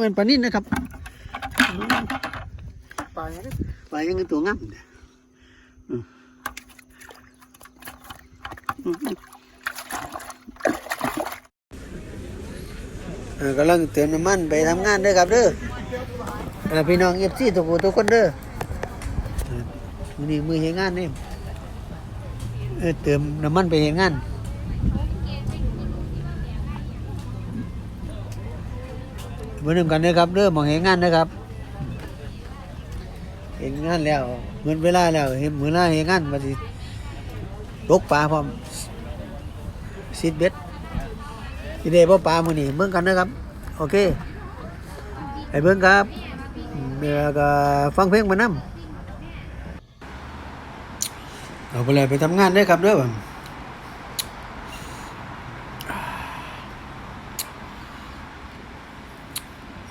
เป็นปลานิ่นนะครับปลาอย่างนี้ปลายังเป็นตัวงามเนี่ยอืมเออกำลังเติมน้ำมันไปทำงานด้อครับเด้อพี่น้องเอฟซีทุกทุกคนเด้อมือนี้มือเฮ็ดงานนี่เติมน้ำมันไปเฮ็ดงาน มื่อนกันนะครับเด้อหมองเฮ็ดงานนะครับ เห็นงานแล้วเหมือนเวลาแล้วเห็นเหมือนเวลาเห็นงานมาสิตกปลาพร้อมซิดเบ็ดสิได้บ่ปลามือนี้เบิ่งกันนะครับ โอเคไปเบิ่งครับเดี๋ยวก็ฟังเพลงมานำเอาไปเลยไปทำงานได้ครับเด้อบัด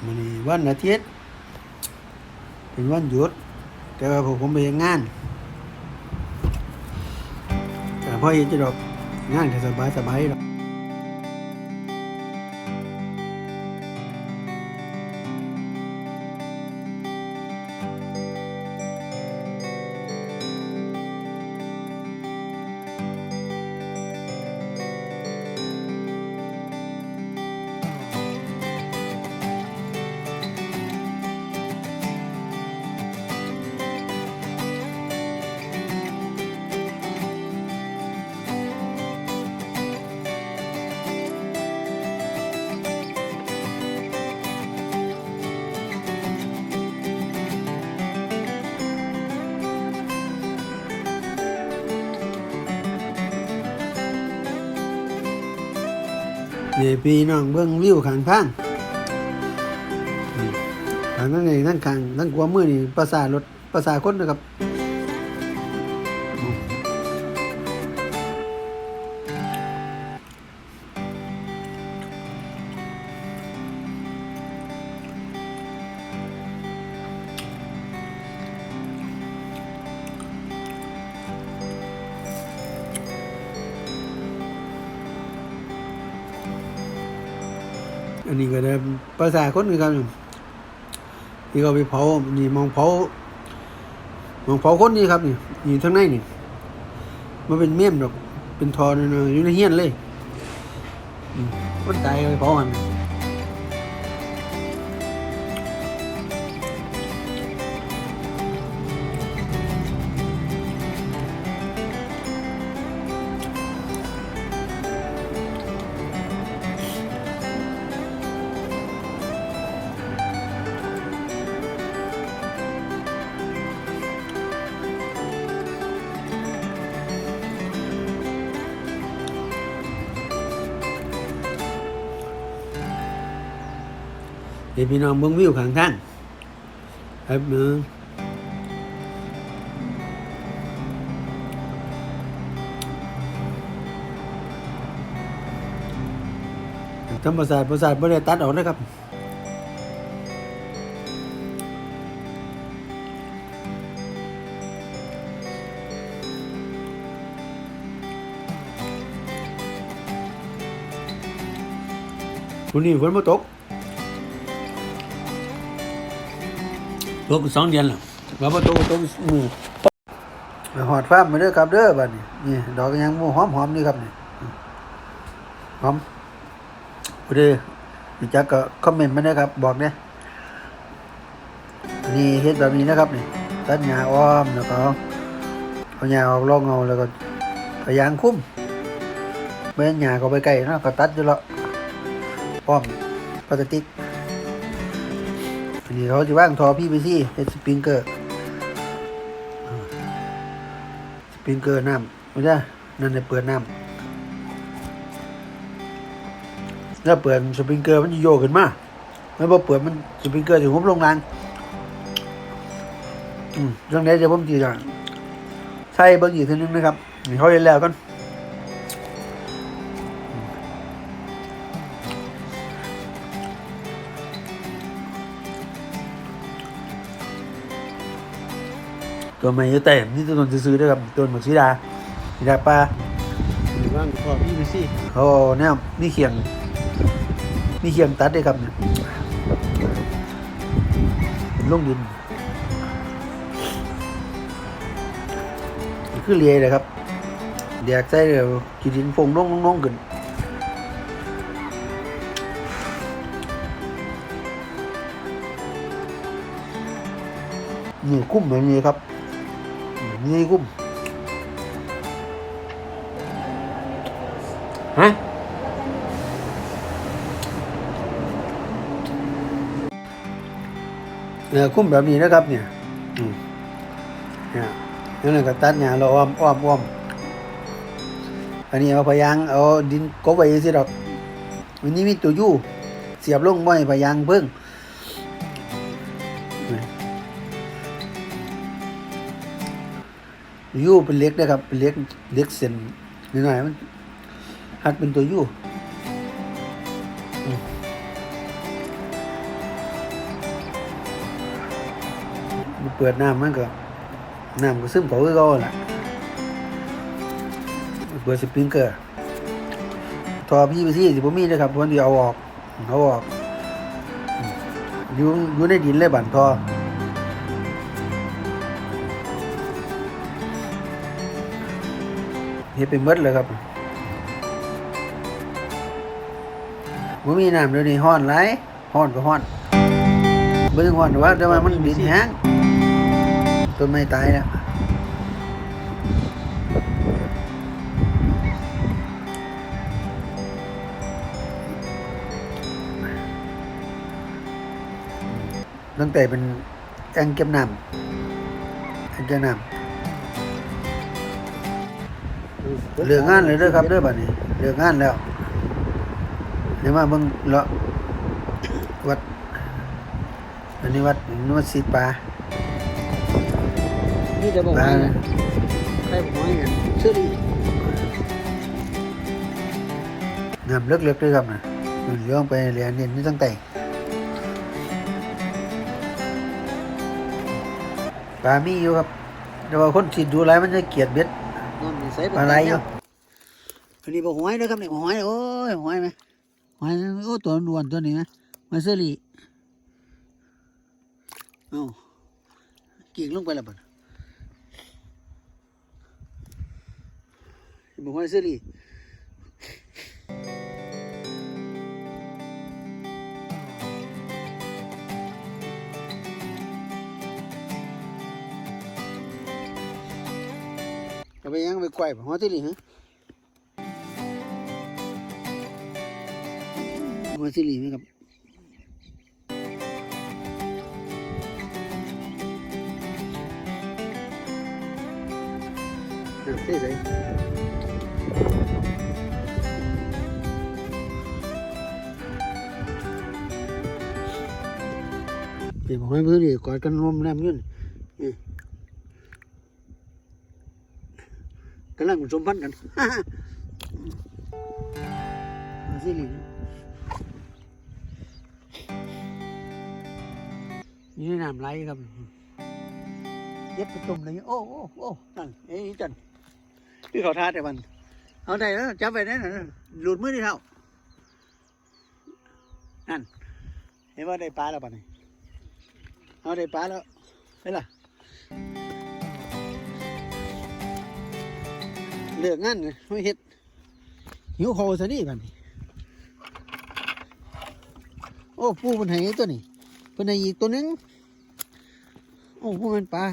มื้อนี้ วันอาทิตย์ เป็นวันหยุด แต่ว่าผมผมไปงานแต่พ่อเห็นจะดอกงานก็สบายสบายดอก เนี่ยพี่น้องเบิ่งวิวข้างทางนี่ทางนั้นเองทั้งข้างทั้งกลัวมือนี่ภาษารถภาษาคนนะครับ อันนี้ก็ได้ภาษาคนคือกันที่เขาไปเผา นี่มองเผามองเผาคนนี่ครับนี่นี่ทางในนี่มันเป็นเมี่ยมดอก เป็นทอเนอยู่ในเฮียนเลยมันตายไปเผามัน เดี๋ยวพี่น้องเบิ่งวิวข้างท่างครับเนื้อธรรมศาสตร์ประสาทไม่ได้ตัดออกนะครับวันนี้ฝนมาตก ตกสองเดือนแล้วว่าบ่ตกตกมือหอดฟ้ามาเด้อครับเด้อบัดนี้นี่ดอกยังหมูหอมหอมนี่ครับนี่หอมผู้ใดรู้จักก็คอมเมนต์มาเด้อครับ บอกเนี่ยนี่เฮ็ดแบบนี้นะครับนี่ตัดหญ้าอ้อมแล้วก็เอาหญ้าออกรองเงาแล้วก็พยางคุ้มเมื่อหญ้าก็ไปใกลเนาะก็ตัดอยู่แล้วอ้อมพลาสติก นี่เขาจะว่างทอพี่ไปสิเฮ็ดสปริงเกอร์สปริงเกอร์น้ำไม่ใช่นั่นเนี่ยเปิดน้ำแล้วเปิดสปริงเกอร์มันจะโยกขึ้นมาแล้วพอเปิดมันสปริงเกอร์จะหุบลงล่างอืมเรื่องนี้เดี๋ยวผมจีจะใส่เบิ้งอีกทีนึงนะครับเขาเห็นแล้วกัน ตัวใหม่จะแต่นี่ตัวตนซื้อๆด้วยครับตัวหมักชีดาชีดาปลาหรือว่าพอพี่ไปสิเขาเอาแนวนี่เขียง นี่เขียงตัดด้วยครับเนี่ยลงดินนี่คือเลียเลยครับเดียกใส่เดี๋ยวกินดินฟงลงลงลงขึ้นนี่กุ้มแบบนี้ครับ นี่กุ้มฮะเนี่ยคุ้มแบบนี้นะครับ เนี่ยอืมเนี่ยนั่นแหละก็ตัดเนี่ยเราอ้อมอ้อมอ้อมอันนี้เอาพยางเอาดินกบไว้สิดอกวันนี้มีตัวยู่เสียบลงไว้พยางเพิ่ง ยูเป็นเล็กนะครับเป็นเล็กเล็กเส้นนิดหน่อยมันหัดเป็นตัวยูเปิดน้ำมันก็น้ำก็ซึมเขาคือเก็แหละเปิดสปริงเกอร์ทอพี่ไปที่สิบ่มีเลยครับวันที่เอาออกเอาออกอยู่อยู่ในดินเลยบั่นทอ เฮ็ดเป็นหมดเลยครับบ่มีน้ำเดี๋ยวนี้ฮ้อนหลายฮ้อนก็ฮ้อนเบิ่งฮ้อนว่าแต่ว่ามันดินแห้งต้นไม้ตายแล้วตั้งแต่เป็นแองเก็บน้ำแองเก็บน้ำ เหลืองานเลยเด้อครับเด้อบัดนี้เหลืองานแล้วเดี๋ยวมาเบิ่งเลาะวัดอันนี้วัดนวดสีปลานี่จะบอกปลาว่าใครบอกว่าอย่างเชื่อดีน้ำเล็กๆด้วยครับนะมันเลี้ยงไปเรียนเรียนนี่ตั้งแต่ปลามีอยู่ครับแต่ว่าคนสิดูไรมันจะเกลียดเบ็ด นอนใส่ปลาไหลอยู่อันนี้บอกหอยนะครับเนี่ยบอกหอยโอ้ยหอยไหมหอยโอ้ตัวอ้วนตัวนี้นะมาเซอรี่เอ้ากิ่งลงไปแล้วบ่บอกหอยเสื้อ ไปยังไปกล้วยบ่หัวที่นี่ฮะหัวที่นี่ไหมครับอะเท่ใส่เดี๋ยวบอกให้เพื่อนดิกอดกันรวมแรมยืน กำ ลังสมพันธ์กันหัวที่นี่นะนี่น้ำไหลครับเย็บไปตุ่มเลยโอ้โอ้โอ้นั่นเอ้ยจันพี่เขาท้าแต่วันเอาได้แล้วจับไปได้น่ะหลุดมือที่เท่านั่นเห็นว่าได้ปลาแล้วป่ะนี่เอาได้ปลาแล้วไปล่ะ เลือกงานเลยไม่เห็ดหิวโคซะนี่บัดนี้โอ้ปูมันไห้ตัวนี้เป็นไห้อีกตัวนึงโอ้พวกมันปลา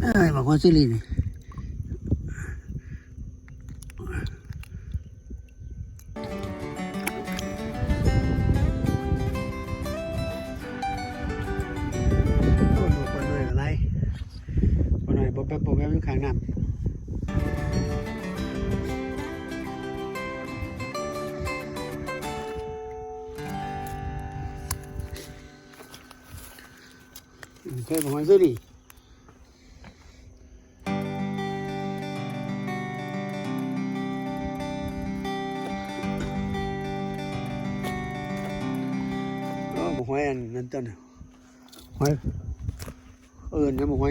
ไอ้บอกหัวที่นี่นี่ำเคยบอกหัวที่นี่เออบอกหอยอันนั้นต้นน่ะหอยเออเนี่ยบอกหอ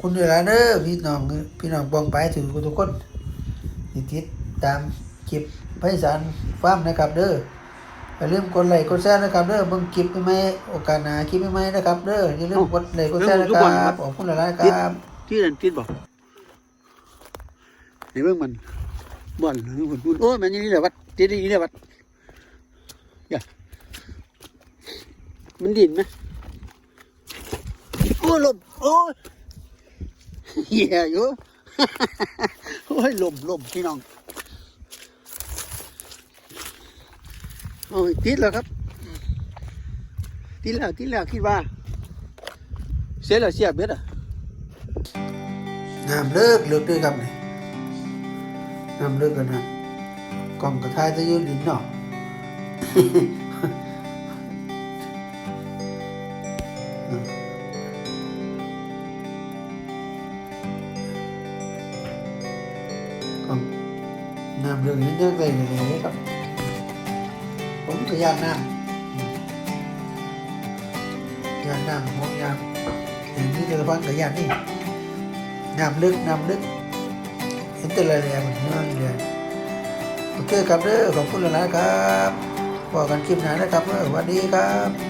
คุณด้วยละเด้อพี่น้องพี่น้องปองไปถึงทุกคนที่ติดตามคลิปไพศาลฟาร์มนะครับเด้ออย่าลืมกดไลค์กดแชร์นะครับเด้อเบิ่งคลิปใหม่ๆโอกาสหน้าคลิปใหม่ๆนะครับเด้ออย่าลืมกดไลค์กดแชร์นะครับขอบคุณหลายๆครับที่นั่นติดบ่ในเบิ่งมันบ่อนหรือพุ่นพุ่นโอ้ยมันอยังนี่แหละวัดติดอย่างนี้แหละวัดอย่ามันดิ่นไหมโอ้ยลมโอ้ย เหี้ยอยู่ โอ้ยลมลมพี่น้องโอ้ยติดแล้วครับ ติดแล้วติดแล้วคิดว่า เสียแล้วเสียเบ็ดอะน้ำเลิกเลิกด้วยครับนี่น้ำเลิกกันนะกล่องกระทายจะยืนดินเนาะ น้ำเลิกนิดเดียวเลยเลยครับผมก็ยานน้ำอืมยานน้ำผมยานอย่างนี้จะระวังกับยานนี่น้ำลึกน้ำลึกเห็นแต่ละแรงมันนั่นเลยโอเคครับเด้อขอบคุณหลายๆครับบอกกันคลิปหน้านะครับเด้อสวัสดีครับ